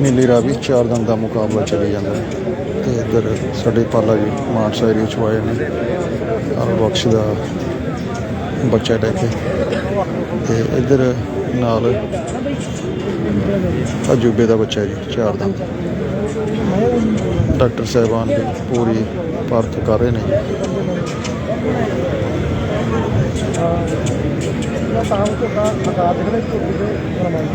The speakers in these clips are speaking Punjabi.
ਨੀਲੀ ਰਾਵੀ ਚਾਰ ਦੰਦ ਦਾ ਮੁਕਾਬਲਾ ਚੱਲੀ ਜਾਂਦਾ ਹੈ ਤੇ ਇੱਧਰ ਸਾਡੇ ਪਾਲਾ ਜੀ ਮਾਨਸਾ ਏਰੀਆ ਚ ਆਏ ਨੇ। ਹਰ ਬਖਸ਼ ਦਾ ਬੱਚਾ ਲੈ ਕੇ। ਤੇ ਇੱਧਰ ਨਾਲ ਅਜੂਬੇ ਦਾ ਬੱਚਾ ਜੀ, ਚਾਰ ਦੰਦ ਡਾਕਟਰ ਸਾਹਿਬਾਨ ਦੀ ਪੂਰੀ ਪਰਖ ਕਰ ਰਹੇ ਨੇ। अपना काम को का हटा देने को मुझे प्रमाण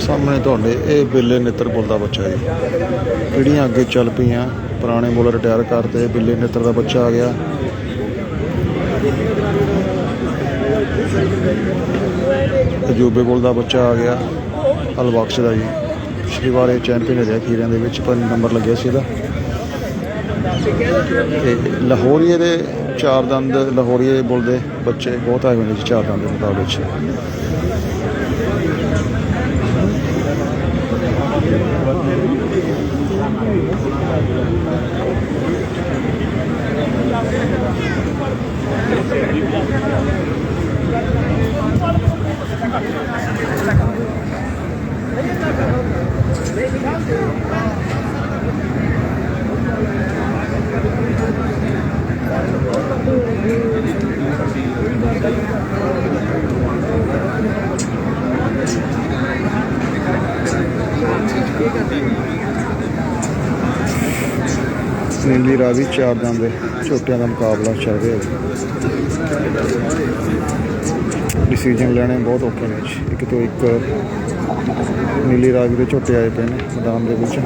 ਸਾਹਮਣੇ ਤੁਹਾਡੇ ਇਹ ਬਿੱਲੇ ਨੇਤਰ ਬੋਲਦਾ ਬੱਚਾ ਜੀ। ਪੀੜ੍ਹੀਆਂ ਅੱਗੇ ਚੱਲ ਪਈਆਂ। ਪੁਰਾਣੇ ਬੁੱਲ ਰਿਟਾਇਰ ਕਰਤੇ, ਬਿੱਲੇ ਨੇਤਰ ਦਾ ਬੱਚਾ ਆ ਗਿਆ। ਅਜੂਬੇ ਬੁੱਲ ਦਾ ਬੱਚਾ ਆ ਗਿਆ, ਅਲਬਖਸ਼ ਦਾ ਜੀ। ਪਿਛਲੀ ਵਾਰ ਇਹ ਚੈਂਪੀਅਨ ਰਿਹਾ ਖੀਰਿਆਂ ਦੇ ਵਿੱਚ, ਪਰ ਨੰਬਰ ਲੱਗਿਆ ਸੀ ਇਹਦਾ। ਤੇ ਲਾਹੌਰੀਏ ਦੇ ਚਾਰ ਦੰਦ ਲਾਹੌਰੀਏ ਬੋਲਦੇ ਬੱਚੇ ਬਹੁਤ ਆਏ ਹੋਏ ਨੇ ਜੀ, ਚਾਰ ਦੰਦ ਦੇ ਮੁਕਾਬਲੇ 'ਚ। ਨੀਲੀ ਰਾਵੀ ਚਾਰ ਦੰਦ ਦੇ ਝੋਟਿਆਂ ਦਾ ਮੁਕਾਬਲਾ ਚੱਲ ਰਿਹਾ ਹੈ। ਡਿਸੀਜਨ ਲੈਣੇ ਬਹੁਤ ਔਖੇ ਨੇ ਇੱਕ ਤੋਂ ਇੱਕ ਨੀਲੀ ਰਾਗ ਦੇ ਝੋਟੇ ਆਏ ਪਏ ਨੇ ਮੈਦਾਨ ਦੇ ਵਿੱਚ।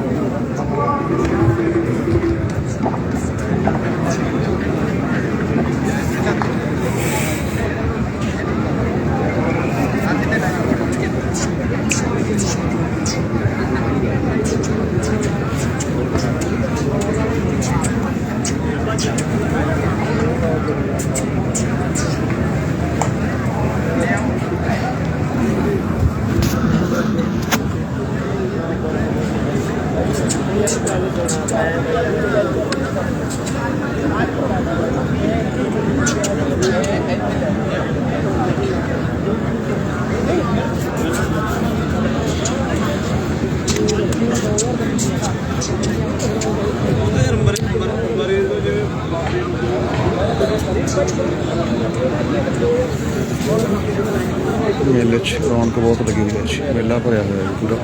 ਮੇਲੇ 'ਚ ਰੌਣਕ ਬਹੁਤ ਲੱਗੀ ਹੋਈ ਹੈ ਜੀ। ਮੇਲਾ ਭਰਿਆ ਹੋਇਆ ਹੈ ਪੂਰਾ।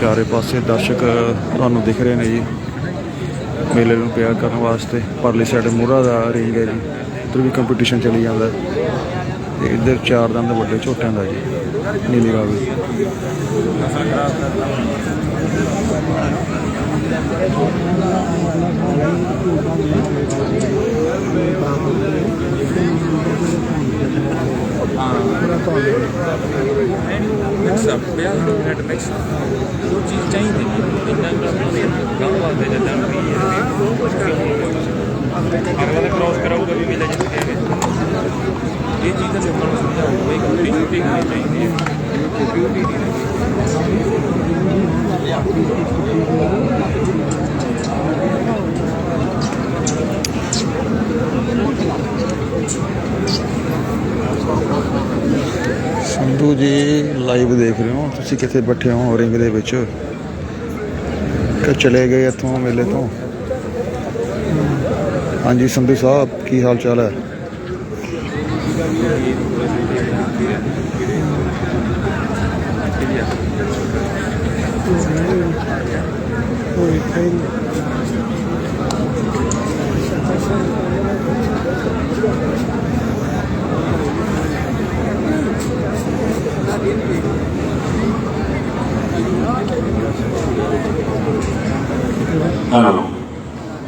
ਚਾਰੇ ਪਾਸੇ ਦਰਸ਼ਕ ਤੁਹਾਨੂੰ ਦਿਖ ਰਹੇ ਨੇ ਜੀ। ਮੇਲੇ ਨੂੰ ਪਿਆਰ ਕਰਨ ਵਾਸਤੇ ਪਰਲੀ ਸਾਈਡ ਮੂਰਾ ਦਾ ਰੇਂਜ ਹੈ ਜੀ। ਉੱਧਰ ਵੀ ਕੰਪੀਟੀਸ਼ਨ ਚੱਲੀ ਜਾਂਦਾ ਹੈ। ਤੇ ਇੱਧਰ ਚਾਰ ਦੰਦ ਵੱਡੇ ਝੋਟਿਆਂ ਦਾ ਜੀ। ਨੀਲੀ ਰਾਵੀ। ਮਿਕਸ ਅਪ ਪਿਆ ਰੈਡ ਮਿਕਸ ਉਹ ਚੀਜ਼ ਚਾਹੀਦੀ ਨਹੀਂ ਇੰਨਾ ਗਾਂ ਵਾਸਤੇ ਜਦਾਂ ਵੀ ਅਗਲਾ ਨੇ ਕ੍ਰੋਸ ਕਰਾਊਗਾ ਵੀ ਮਿਲ ਜਾਣਗੇ ਇਹ ਚੀਜ਼ ਤਾਂ ਲੋਕਾਂ ਨੂੰ ਸਮਝਾਉਣੀ ਬਈ ਕੰਪਨੀ ਸ਼ੂਟਿੰਗ ਨਹੀਂ ਚਾਹੀਦੀ ਹੈ ਬਿਊਟੀ ਦੀ ਸੰਧੂ ਜੀ ਲਾਈਵ ਦੇਖ ਰਹੇ ਹੋ? ਤੁਸੀਂ ਕਿੱਥੇ ਬੈਠੇ ਹੋ ਰਿੰਗ ਦੇ ਵਿੱਚ? ਕਿ ਚਲੇ ਗਏ ਇੱਥੋਂ ਮੇਲੇ ਤੋਂ? ਹਾਂਜੀ, ਸੰਧੂ ਸਾਹਿਬ, ਕੀ ਹਾਲ ਚਾਲ ਹੈ?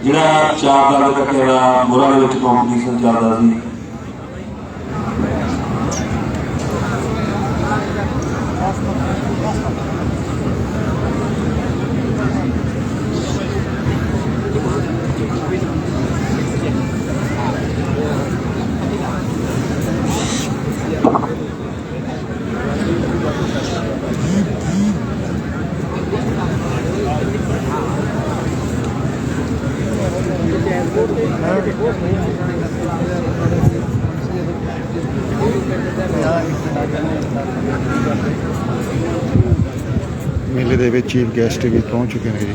ਜਿਹੜਾ ਚਾਰ ਦਲ ਦਾ ਕੱਟਿਆ ਮੋਰਾ ਦੇ ਵਿੱਚ ਕੰਪੀਟੀਸ਼ਨ ਚੱਲਦਾ ਸੀ ਚੀਫ ਗੈਸਟ ਵੀ ਪਹੁੰਚ ਚੁੱਕੇ ਨੇ ਜੀ।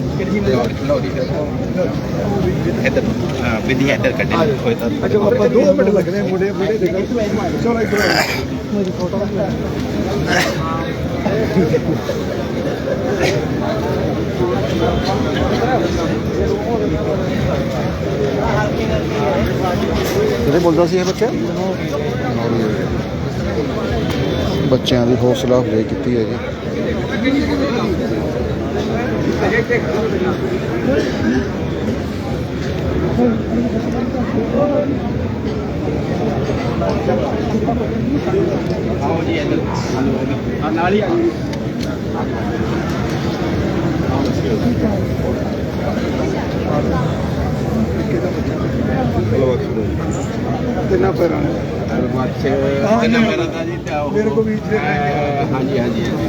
ਵਿਧੀਆਂ ਇੱਧਰ ਕੱਢੇ ਹੋਏ ਤਾਂ ਆਪਾਂ 2 ਮਿੰਟ ਲੱਗਣੇ ਮੁੰਡੇ ਮੁੰਡੇ ਦੇਖੋ ਚਲੋ ਇੱਧਰ ਮੇਰੀ ਫੋਟੋ ਕਿਹੜੇ ਬੋਲਦਾ ਸੀ ਇਹ ਬੱਚਾ ਬੱਚਿਆਂ ਦੀ ਹੌਸਲਾ ਅਫਜ਼ਾਈ ਕੀਤੀ ਹੈ ਜੀ? ਨਾਲ ਹੀ ਤਿੰਨਾਂ ਪੈਰਾਂ ਨੇ? ਮੱਛ ਹਾਂ, ਕਿੰਨਾ ਜੀ। ਮੇਰਾ ਦਾ ਜੀ ਤੇ ਉਹ ਮੇਰੇ ਕੋਲ ਵੀ ਅਹ, ਹਾਂਜੀ ਹਾਂਜੀ ਹਾਂਜੀ।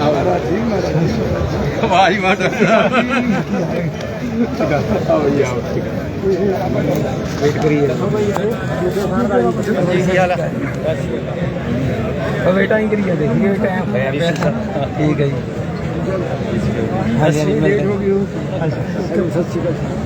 ਮਹਾਰਾਜ ਜੀ। ਮਹਾਰਾਜ ਜੀ। ਆਵਾਜ਼ ਮਾਰ ਆਓ ਜੀ ਆਓ ਵੇਟ ਕਰੀਏ। ਜੀ ਕੀ ਹਾਲ ਹੈ? ਵੇਟਾਂ ਹੀ ਕਰੀ ਜਾਂਦੇ ਸੀਗੇ ਟਾਈਮ ਹੋਇਆ ਠੀਕ ਹੈ ਜੀ। ਹਾਂਜੀ ਲੇਟ ਹੋ ਗਈ ਉਹ ਸਤਿ ਸ਼੍ਰੀ ਅਕਾਲ।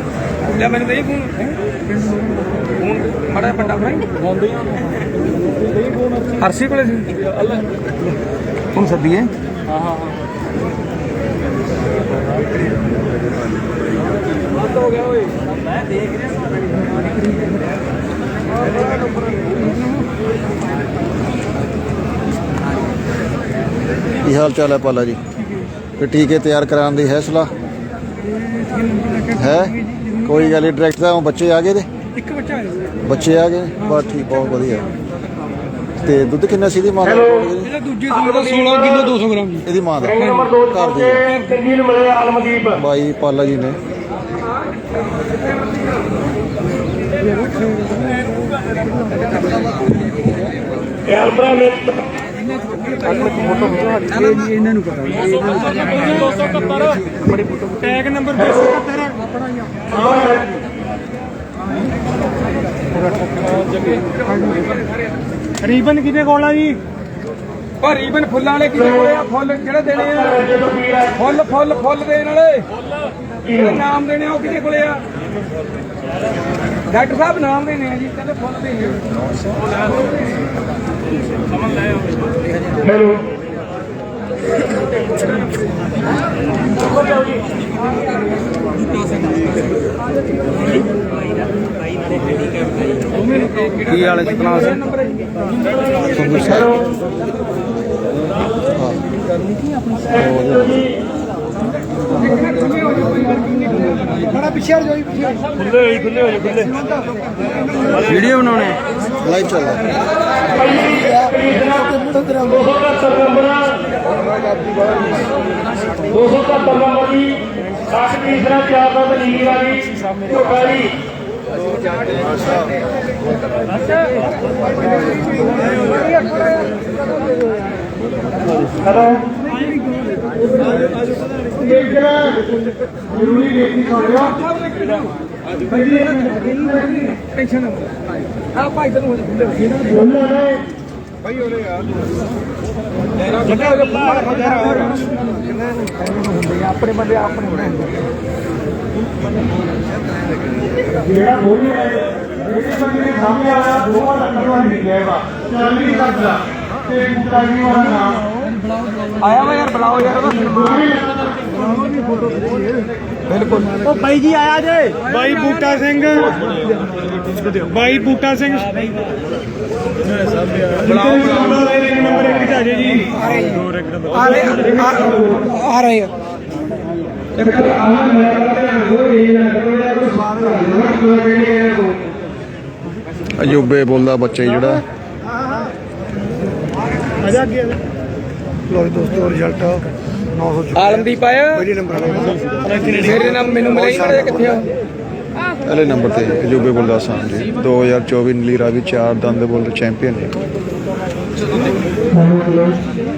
ਲੈ ਮੈਨੂੰ ਦੇਈ ਫੋਨ। ਫੋਨ ਮੜਾ ਪੱਟਾ ਫਰਾਈ ਆਉਂਦੇ ਆ। ਹਰਸੀ ਕੋਲੇ ਸੀ। ਹੁਣ ਸੱਦੀਏ। ਹਾਂ ਹਾਂ ਹੋ ਗਿਆ ਓਏ। ਮੈਂ ਦੇਖ ਰਿਹਾ ਕੀ ਹਾਲ ਚਾਲ ਹੈ ਪਾਲਾ ਜੀ? ਤੇ ਟੀਕੇ ਤਿਆਰ ਕਰਾਉਣ ਦੀ ਹੈ ਸਲਾਹ? ਹੈ? ਕੋਈ ਗੱਲ ਨਹੀਂ ਡਾਇਰੈਕਟ ਤਾਂ ਉਹ ਬੱਚੇ ਆ ਗਏ ਨੇ ਇੱਕ ਬੱਚਾ ਹੈ ਬੱਚੇ ਆ ਗਏ ਬਸ ਠੀਕ ਬਹੁਤ ਵਧੀਆ। ਤੇ ਦੁੱਧ ਕਿੰਨਾ ਸੀ ਦੀ ਮਾਂ ਦਾ? ਇਹਦਾ ਦੂਜੇ ਸੂਏ ਦਾ 16 ਕਿਲੋ 200 ਗ੍ਰਾਮ ਜੀ ਇਹਦੀ ਮਾਂ ਦਾ। ਘਰ ਦੀ। ਹੈ। ਕਿੰਨੀ ਨੂੰ ਮਿਲੇ ਆਲਮਦੀਪ। ਬਾਈ ਪਾਲਾ ਜੀ ਨੇ। ਕੈਲਬਰਾ ਨੇ ਇਹਨਾਂ ਨੂੰ ਪਤਾ। 271 ਟੈਗ ਨੰਬਰ 271 ਰੀਬਨ ਕਿਹਦੇ ਕੋਲ ਆ ਜੀ? ਉਹ ਰੀਬਨ ਫੁੱਲਾਂ ਵਾਲੇ ਕਿਹਦੇ ਕੋਲੇ ਆ? ਫੁੱਲ ਕਿਹੜੇ ਦੇਣੇ ਆ? ਫੁੱਲ ਫੁੱਲ ਫੁੱਲ ਦੇਣ ਵਾਲੇ। ਜਿਹੜੇ ਨਾਮ ਦੇਣੇ ਆ ਉਹ ਕਿਹਦੇ ਕੋਲੇ ਆ? ਡਾਕਟਰ ਸਾਹਿਬ ਨਾਮ ਦੇਣੇ ਆ ਜੀ ਕਹਿੰਦੇ ਫੁੱਲ ਦੇਣੇ ਆ। ਹੈਲੋ। ਕੀ ਵਾਲੇ ਸਤਨਾਮ ਸਿੰਘ ਬੜਾ ਪਿੱਛੇ ਹਟ ਜਾਓ ਜੀ ਪਿੱਛੇ ਖੁੱਲੇ ਹੋਈ ਖੁੱਲੇ ਹੋਈ ਖੁੱਲੇ ਵੀਡੀਓ ਬਣਾਉਣੇ ਲਾਈਵ 277 ਨੰਬਰ 277 ਨੰਬਰ ਦੀ 60 ਤੀਸਰਾ ਚਾਰ ਦਾ ਲੀਗ ਵਾਲੀ ਝੋਟਾਲੀ ਹੈਲੋ ਦੇਖਣਾ ਜ਼ਰੂਰੀ ਬੇਨਤੀ ਸੁਣ ਲਿਓ ਟੈਨਸ਼ਨ ਆ ਭਾਈ ਤੈਨੂੰ ਹੋ ਜਾ ਉਹਨਾਂ ਨੇ ਆਪਣੇ ਬੰਦੇ ਆਪਣੇ ਜਿਹੜਾ ਬੋਲੀ ਹੈ ਜਿਹੜੀ ਬੰਦੇ ਦੇ ਸਾਹਮਣੇ ਆਇਆ ਦੋਵਾਂ ਦਾ ਕਰਵਾ ਨਹੀਂ ਲਿਆਗਾ ਚੱਲ ਨਹੀਂ ਸਕਦਾ ਤੇ ਬੂਟਾ ਜੀ ਵਾਲਾ ਨਾਮ ਆਇਆ ਵਾ ਯਾਰ ਬੁਲਾਓ। ਯਾਰ ਬਿਲਕੁਲ ਉਹ ਬਾਈ ਜੀ ਆਇਆ ਜੇ ਬਾਈ ਬੂਟਾ ਸਿੰਘ ਬਾਈ ਬੂਟਾ ਸਿੰਘ ਬੁਲਾਓ ਨੰਬਰ 1 ਤੇ ਆ ਜੇ ਜੀ ਆ ਰਹੇ ਆ ਰਹੇ ਆ ਅਯੂਬੇ ਬੋਲਦਾ ਬੱਚਾ ਜੀ। ਜਿਹੜਾ ਲੋ ਦੋਸਤੋ ਰਿਜ਼ਲਟ 900 ਆਲਮਦੀਪ ਆਇਆ। ਪਹਿਲੇ ਨੰਬਰ ਮੇਰੇ ਨਾਮ ਮੈਨੂੰ ਮਿਲੇ ਹੀ ਕਿੱਥੇ ਆ। ਪਹਿਲੇ ਨੰਬਰ ਤੇ ਅਯੂਬੇ ਬੋਲਦਾ ਸਾਂ ਜੀ। 2024 ਨੀਲੀ ਰਾਵੀ ਚਾਰ ਦੰਦ ਬੋਲ ਚੈਂਪੀਅਨ ਹੈ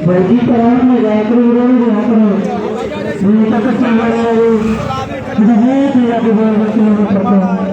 ਬੜੀ ਤਰ੍ਹਾਂ ਮਜ਼ਾਕ ਉਡਾਉਣ ਦੇ ਆਪਣੇ ਮੈਨੂੰ ਤਾਂ ਕਿਸੇ ਵਾਲੇ ਬਹੁਤ ਹੀ ਅੱਗੇ ਬੋਲ ਰਹੇ ਨੇ ਪਰਦਾ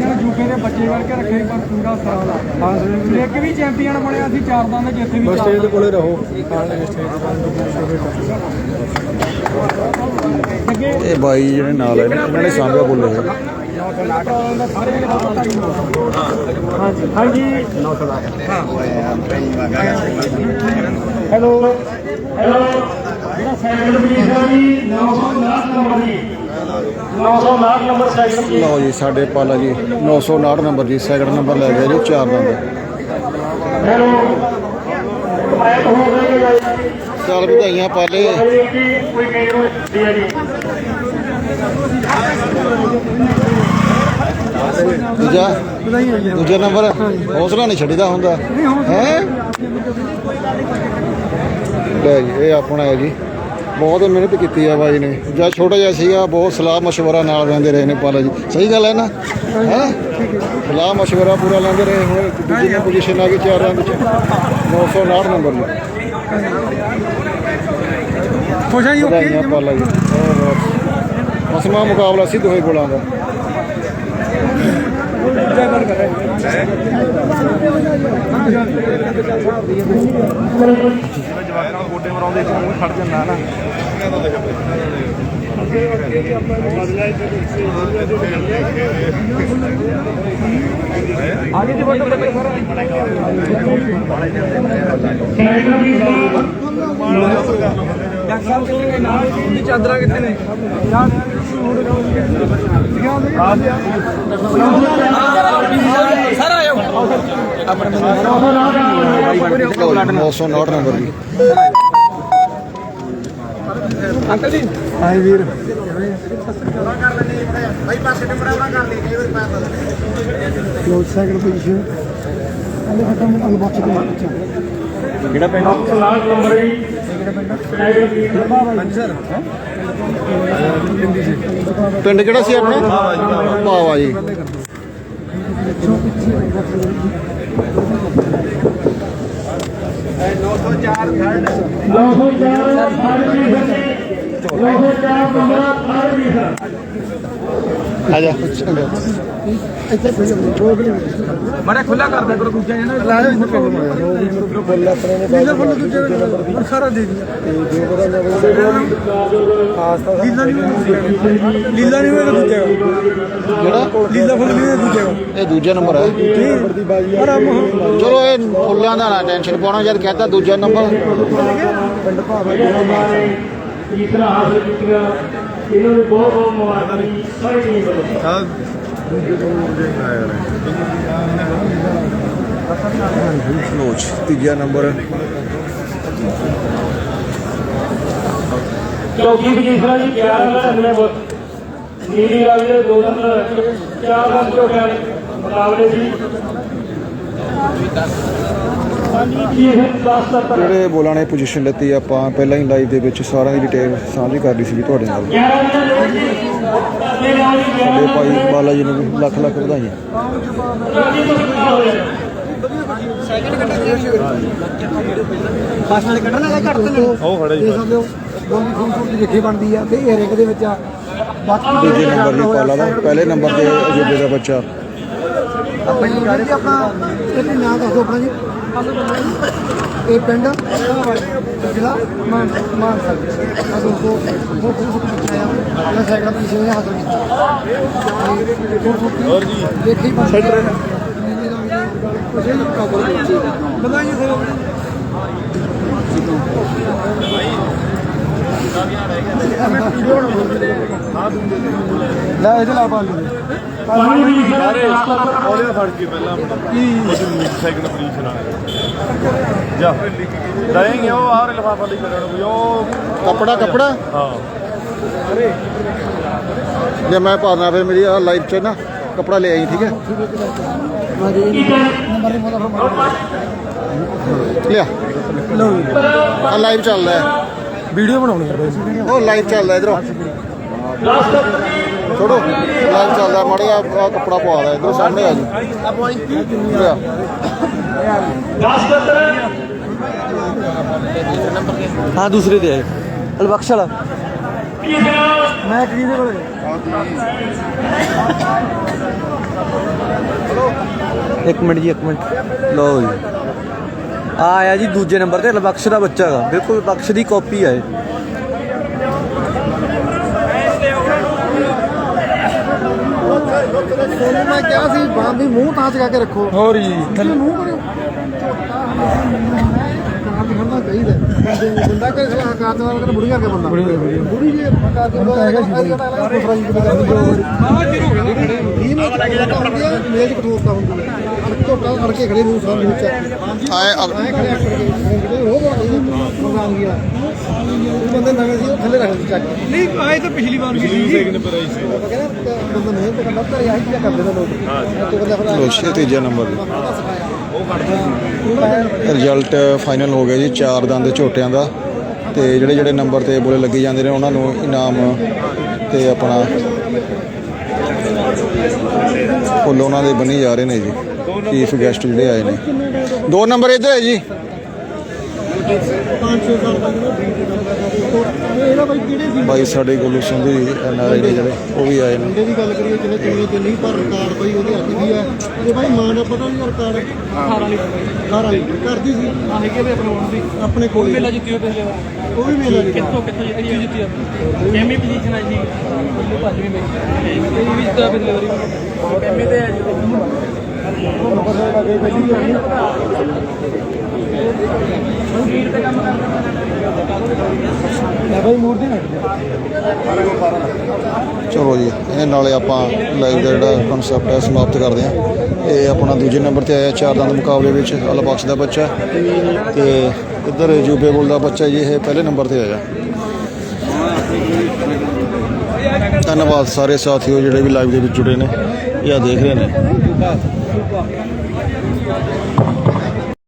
ਇਹਨਾਂ ਨੇ ਯੂਕੇ ਦੇ ਬੱਚੇ ਕਰਕੇ ਰੱਖੇ ਪਰ ਪੂਰਾ ਸਾਲ ਹਾਂ ਇੱਕ ਵੀ ਚੈਂਪੀਅਨ ਬਣਿਆ ਸੀ ਚਾਰ ਦੰਦ ਜਿੱਥੇ ਵੀ ਸਟੇਜ ਦੇ ਕੋਲੇ ਰਹੋ। ਇਹ ਬਾਈ ਜਿਹੜੇ ਨਾਲ ਆਏ ਨੇ ਇਹਨਾਂ ਨੇ ਸਾਂਭਿਆ ਬੋਲੇ ਹੋਏ ਹਾਂਜੀ। ਹੈਲੋ। ਹੈਲੋ। ਜਿਹੜਾ ਸੈਕੰਡ ਪੋਜੀਸ਼ਨ ਦੀ 959 ਨੰਬਰ ਦੀ 959 ਨੰਬਰ ਸੈਕੰਡ ਦੀ ਲਓ ਜੀ ਸਾਡੇ ਪਾਲਾ ਜੀ 959 ਨੰਬਰ ਜੀ ਸੈਕਿੰਡ ਨੰਬਰ ਲੈ ਗਏ ਜੀ ਚਾਰ ਦੰਦ ਹੈਲੋ। ਚੱਲ ਵਧਾਈਆਂ ਪਾਲੇ। ਜੀ ਕੋਈ ਕਈ ਨੂੰ ਦੀ ਹੈ ਜੀ? ਦੂਜਾ ਦੂਜਾ ਨੰਬਰ ਹੌਸਲਾ ਨਹੀਂ ਛੱਡੀਦਾ ਹੁੰਦਾ। ਹੈ? ਲੈ ਜੀ ਇਹ ਆਪਣਾ ਹੈ ਜੀ। ਬਹੁਤ ਮਿਹਨਤ ਕੀਤੀ ਆ ਬਾਈ ਨੇ। ਜਾਂ ਛੋਟਾ ਜਿਹਾ ਸੀਗਾ ਬਹੁਤ ਸਲਾਹ ਮਸ਼ਵਰਾ ਨਾਲ ਰਹਿੰਦੇ ਰਹੇ ਨੇ ਪਾਲਾ ਜੀ। ਸਹੀ ਗੱਲ ਹੈ ਨਾ? ਹੈ? ਸਲਾਹ ਮਸ਼ਵਰਾ ਪੂਰਾ ਲੈਂਦੇ ਰਹੇ ਹੁਣ ਦੂਜੀ ਨੇ ਪੋਜੀਸ਼ਨ ਆ ਗਈ ਚਾਰਾਂ ਵਿੱਚ। 959 ਨੰਬਰ ਨੂੰ। ਖੁਸ਼ ਹੈ ਓਕੇ ਪਾਲਾ ਜੀ। ਅਸਮਾ ਮੁਕਾਬਲਾ ਸਿੱਧ ਹੋਏ ਗੋਲਾਂ ਦਾ। ਹੈ ਆਗੇ ਦੀ ਫੋਟੋ ਬੱਚੇ ਸਾਰਾ ਸੈਕੰਡ ਦੀ ਡਾਕਟਰ ਸਾਹਿਬ ਕਿੱਥੇ ਗਏ ਨਾਲ ਦੀ ਚਾਦਰਾਂ ਕਿੱਥੇ ਨੇ 909 ਨੰਬਰ ਜੀ। ਅੰਕਲ ਜੀ। ਮੋਟਰਸਾਈਕਲ ਪੋਜੀਸ਼ਨ ਅਲੇ ਖਤਮ ਅਨਬਾਕਸ ਦੇ ਵਿੱਚ ਲਾਸਟ ਨੰਬਰ ਹੈ ਟਾਈਗਰ ਕੀ ਪਿੰਡ? ਕਿਹੜਾ ਸੀ ਆਪਣਾ? ਭਾਵਾ ਜੀ। ਨੌ ਸੌ ਚਾਰ ਫਾਰਮੀ ਸਰ ਨੌ ਸੌ ਚਾਰ ਨੰਬਰ ਫਾਰਮੀ ਸਰ ਆ ਜਾ ਖੁੱਲਾ ਕਰ ਦਿਆ ਕਰੋ ਦੂਜਾ ਜਣਾ ਲਾਇਆ ਲੀਲਾ ਫੁੱਲ ਦੂਜੇ ਦਾ ਸਾਰਾ ਦੇ ਦਿਆ ਲੀਲਾ ਨਹੀਂ ਲੀਲਾ ਨਹੀਂ ਮੇਰਾ ਦੂਜਾ ਕਿਹੜਾ? ਲੀਲਾ ਫੁੱਲ ਨਹੀਂ ਦੂਜਾ ਇਹ ਦੂਜਾ ਨੰਬਰ ਹੈ ਚਲੋ ਇਹ ਫੁੱਲਾਂ ਦਾ ਨਾ ਟੈਨਸ਼ਨ ਪਾਉਣਾ ਜਦ ਕਹਤਾ ਦੂਜਾ ਨੰਬਰ। ਤੀਸਰਾ ਹਾਸਲ ਕੀਤਾ। ਇਹਨਾਂ ਨੂੰ ਬਹੁਤ ਬਹੁਤ ਮੁਬਾਰਕਾਂ ਜੀ ਸਾਰੀ ਟੀਮ ਵੱਲੋਂ ਲੋਚ ਤੀਜਾ ਨੰਬਰ ਚੌਥੀ ਪੋਜੀਸ਼ਨ ਹੈ ਜੀ 11 ਨੰਬਰ ਅਗਲੇ ਬੁੱਤ ਨੀਲੀ ਵਾਲੀ ਦੇ ਦੋ ਨੰਬਰ ਚਾਰ ਨੰਬਰ ਝੋਟਿਆਂ ਦੇ ਮੁਕਾਬਲੇ ਸੀ ਹਾਂਜੀ ਇਹ 10 ਤੱਕ ਜਿਹੜੇ ਬੋਲਾਂ ਨੇ ਪੋਜੀਸ਼ਨ ਲੱਤੀ ਆਪਾਂ ਪਹਿਲਾਂ ਹੀ ਲਾਈਵ ਦੇ ਵਿੱਚ ਸਾਰਿਆਂ ਦੀ ਡਿਟੇਲ ਸਾਂਝੀ ਕਰ ਲਈ ਸੀ ਤੁਹਾਡੇ ਨਾਲ। 11 ਨੰਬਰ ਤੇ ਨਾਲ ਹੀ 11 ਸਾਡੇ ਭਾਈ ਬਾਲਾ ਜੀ ਨੂੰ ਲੱਖ ਲੱਖ ਵਧਾਈਆਂ। ਫਾਸਟ ਵਾਲੇ ਕੱਢਣ ਲੱਗਾ ਘੱਟ ਤੇ ਉਹ ਖੜਾ ਜੀ। ਸਕਦੇ ਹੋ ਦੋਨੀ ਖੂਬਸੂਰਤੀ ਦੇਖੀ ਬਣਦੀ ਆ ਤੇ ਇਹ ਹਰੇਕ ਦੇ ਵਿੱਚ ਆ ਬਾਕੀ ਦੂਜੇ ਨੰਬਰ ਦੀ ਪਾਲਾ ਦਾ। ਪਹਿਲੇ ਨੰਬਰ ਤੇ ਅਜੂਬੇ ਦਾ ਬੱਚਾ। ਆਪਣੀ ਗੱਲ ਜੀ ਆਪਣਾ ਇਹ ਵੀ ਨਾਂ ਦੱਸੋ ਆਪਣਾ ਜੀ। ਇਹ ਪਿੰਡ ਜ਼ਿਲ੍ਹਾ ਮਾਨ ਮਾਨਸਾ ਆ ਦੋਸਤੋ ਬਹੁਤ ਖੂਬਸੂਰਤ ਬੱਚਾ ਆ ਮੈਂ ਸਾਈਕਲ ਤੇ ਇਸੇ ਹਾਸਲ ਕੀਤਾ ਹੋਰ ਜੀ। ਦੇਖੀ ਸੈਂਟਰ ਕੁਝ ਨਹੀਂ ਕਾਬਲ ਬਧਾਈਆਂ ਸਰ ਲੈ ਇਹਦੇ ਲਾ ਪਾ ਲਈ ਪਾਣੀ ਦੀ ਸਾਰੇ ਉਹਦੇ ਫੜ ਕੇ ਪਹਿਲਾਂ ਸੈਕਿੰਡ ਪੋਜੀਸ਼ਨ ਆ ਜਾ। ਜਾਏਂਗੇ ਉਹ ਆਹ ਲਫਾਫਾ ਲਈ ਕਰਨ ਕੋਈ ਉਹ ਕੱਪੜਾ ਕੱਪੜਾ? ਹਾਂ। ਜੇ ਮੈਂ ਪਾਣਾ ਫਿਰ ਮੇਰੀ ਆ ਲਾਈਵ ਚ ਨਾ ਕੱਪੜਾ ਲੈ ਆਈ ਠੀਕ ਹੈ? ਨੰਬਰ ਆ ਲਾਈਵ ਚੱਲਦਾ ਹੈ। ਵੀਡੀਓ ਬਣਾਉਣੀ ਹੈ ਉਹ ਲਾਈਵ ਚੱਲਦਾ ਇਧਰੋਂ। ਛੋੜੋ ਲਾਈਵ ਚੱਲਦਾ ਮਾੜੇ ਆ ਕੱਪੜਾ ਪਵਾ ਲੈ ਇਧਰੋਂ ਸਾਹਮਣੇ ਆ ਜੀ ਲਿਆ। 10 ਤੱਕ ਹਾਂ ਦੂਸਰੇ ਤੇ ਆਏ ਅਲਬਖਸ਼ ਵਾਲਾ। ਮੈਂ ਕਿਹਦੇ ਕੋਲ ਇੱਕ ਮਿੰਟ ਜੀ ਇੱਕ ਮਿੰਟ। ਲਓ ਜੀ। ਆ ਆਇਆ ਜੀ ਦੂਜੇ ਨੰਬਰ ਤੇ ਲਬਖਸ਼ ਦਾ ਬੱਚਾ ਹੈਗਾ ਬਿਲਕੁਲ ਲਬਖਸ਼ ਦੀ ਕਾਪੀ ਹੈ। ਸੋਨੂੰ ਮੈਂ ਕਿਹਾ ਸੀ ਬਾਂਹ ਵੀ ਮੂੰਹ ਤਾਂ ਚਕਾ ਕੇ ਰੱਖੋ। ਹੋਰ ਜੀ। ਥੱਲੇ ਮੂੰਹ ਕਾਰ ਬੰਦੇ- ਬੰਦਾ ਕਰੇ ਸਲਾ ਕਾਰ ਦੇ ਨਾਲ ਬੁੜੀਆਂ ਕੇ ਬੰਦਾ? ਬੁੜੀ ਜੀ ਕਾਰ ਦੇ ਨਾਲ ਹੈਗਾ ਸੀ ਦੂਸਰਾ ਜੀ ਕਿਤੇ ਕਰਦੀ ਜੋ ਇਹ ਮੈਂ ਕਿਹਾ ਹੁੰਦੀ ਆ ਮੇਜ਼ ਕਠੋਰਤਾ ਹੁੰਦੀ ਹੈ। ਅੜ ਝੋਟਾ ਅੜ ਕੇ ਖੜੇ ਨੂੰ ਸਾਹ ਮੂੰਹ ਚ ਆਏ ਆਏ ਖੜੇ ਅੜ ਕੇ ਉਹ ਨਹੀਂ ਮੰਗਾਂ ਗਿਆ ਉਹ ਬੰਦੇ ਨਵੇਂ ਸੀ ਥੱਲੇ ਰੱਖ ਦਿੱਤਾ ਚੱਕ ਕੇ। ਨਹੀਂ ਆਏ ਤਾਂ ਪਿਛਲੀ ਵਾਰ ਵੀ ਸੀ। ਸੈਕਿੰਡ ਪਰ ਆਈ ਸੀ। ਆਪਾਂ ਕਹਿੰਦੇ ਬੰਦਾ ਮਿਹਨਤ ਕਰਦਾ ਘਰੇ ਆਹੀ ਚੀਜ਼ਾਂ ਕਰਦੇ ਨੇ ਲੋਕ। ਹਾਂ ਤੂੰ ਬੰਦਾ ਲੋ ਛੇ ਤੀਜਾ ਨੰਬਰ। ਰਿਜ਼ਲਟ ਫਾਈਨਲ ਹੋ ਗਿਆ ਜੀ ਚਾਰ ਦੰਦ ਝੋਟਿਆਂ ਦਾ ਤੇ ਜਿਹੜੇ ਜਿਹੜੇ ਨੰਬਰ ਤੇ ਬੋਲੇ ਲੱਗੇ ਜਾਂਦੇ ਨੇ ਉਹਨਾਂ ਨੂੰ ਇਨਾਮ ਤੇ ਆਪਣਾ ਫੁੱਲ ਉਹਨਾਂ ਦੇ ਬਣੀ ਜਾ ਰਹੇ ਨੇ ਜੀ। ਚੀਫ ਗੈਸਟ ਜਿਹੜੇ ਆਏ ਨੇ। ਦੋ ਨੰਬਰ ਇੱਧਰ ਹੈ ਜੀ। ਪੰਜ ਛੇ ਇਹਦਾ ਬਾਈ ਕਿਹੜੇ ਸੀ? ਬਾਈ ਸਾਡੇ ਕੋਲ Sandhu ji N R I ਨੇ ਜਿਹੜੇ ਉਹ ਵੀ ਆਏ ਨੇ। ਮੁੰਡੇ ਦੀ ਗੱਲ ਕਰੀਏ ਜਿਹਨੇ ਚੰਗੇ ਤੇ ਨਹੀਂ ਪਰ ਰਿਕਾਰਡ ਬਾਈ ਉਹਦੇ ਹੱਥ ਵੀ ਹੈ। ਤੇ ਬਾਈ ਮਾਂ ਦਾ ਪਤਾ ਨਹੀਂ ਰਿਕਾਰਡ 18 ਵਾਲੀ 18 ਵਾਲੀ। ਕਰਦੀ ਸੀ। ਆ ਹੈਗੇ ਵੀ ਆਪਣੇ ਦੀ। ਆਪਣੇ ਕੋਲ ਮੇਲਾ ਜਿੱਤੀ ਉਹ ਪਿਛਲੇ ਵਾਰ। ਉਹ ਵੀ ਮੇਲਾ ਜਿੱਤੀ। ਕਿੱਥੋਂ ਕਿੱਥੋਂ ਜਿੱਤੀ ਜਿੱਤੀ ਆਪਣੀ ਐਮਏ ਪੋਜੀਸ਼ਨ ਆ ਜੀ। ਭੱਜ ਵੀ ਮੇਰੀ ਇਹ ਵੀ ਜਿੱਤਾ ਪਿਛਲੇ ਵਾਰੀ। ਐਮਏ ਤੇ ਆ ਜੀ। ਚਲੋ ਜੀ, ਇਹ ਨਾਲੇ ਆਪਾਂ ਲਾਈਵ ਦਾ ਜਿਹੜਾ ਕਨਸੈਪਟ ਹੈ, ਸਮਾਪਤ ਕਰਦੇ ਹਾਂ। ਇਹ ਆਪਣਾ ਦੂਜੇ ਨੰਬਰ ਤੇ ਆਇਆ, ਚਾਰ ਦੰਦ ਮੁਕਾਬਲੇ ਵਿੱਚ ਅਲਬਖਸ਼ ਦਾ ਬੱਚਾ। ਤੇ ਇੱਧਰ ਜੂਬੇ ਬੁੱਲ ਦਾ ਬੱਚਾ ਜੀ, ਇਹ ਪਹਿਲੇ ਨੰਬਰ ਤੇ ਆਇਆ। ਧੰਨਵਾਦ ਸਾਰੇ ਸਾਥੀਓ ਜਿਹੜੇ ਵੀ ਲਾਈਵ ਦੇ ਵਿੱਚ ਜੁੜੇ ਨੇ ਜਾਂ ਦੇਖ ਰਹੇ ਨੇ। 出过